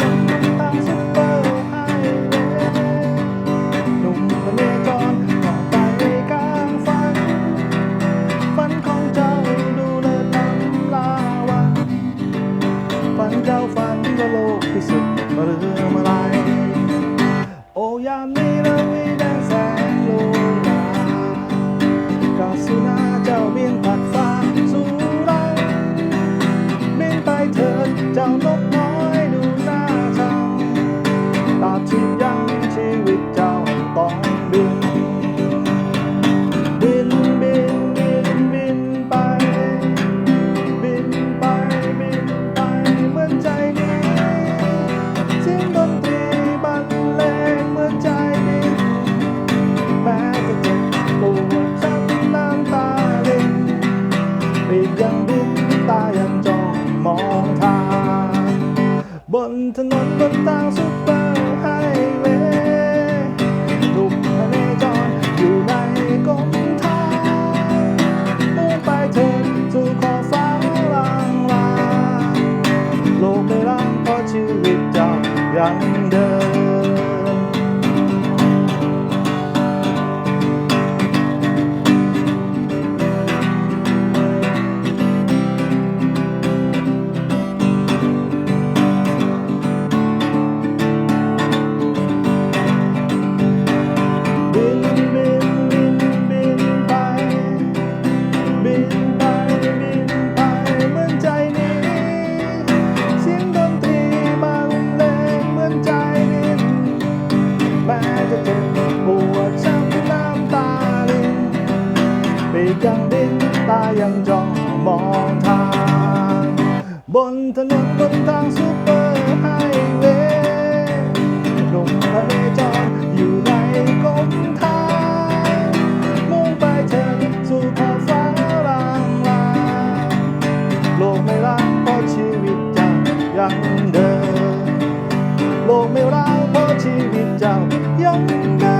นุนทางซุปเปอร์ไฮเวย์หนุ่มคนนี้ก่อไปกลางฝัน ฝันของเจ้าดูเลิศล้ำลาวันฝันเจ้าฝันว่โลกที่สุดเรืออะไรโอ้ยามนี้เราแดนแสงโลลากาสุนาเจ้าบินผ่าฟ้าสู่เราบินไปเถิ นถนนบนทางซุปเปอร์ไฮเวย์ลุกทะเลจอนอยู่ในกลมทางมุ่งไปถึงสู่ขอบฟ้าลางลางโลกไม่ล้างเพราะชีวิตจำยัง ยังดิ้นตายังจ้องมองทาง บนถนนบนทางซูเปอร์ไฮเวย์ลมทะเลจอดอยู่ในกลมทางมุ่งไปเธอสู่ขอบฟ้าลางลางโลกไม่ร้างเพราะชีวิตจัายังเดิน โลกไม่ร้างเพราะชีวิตจัายังเดิน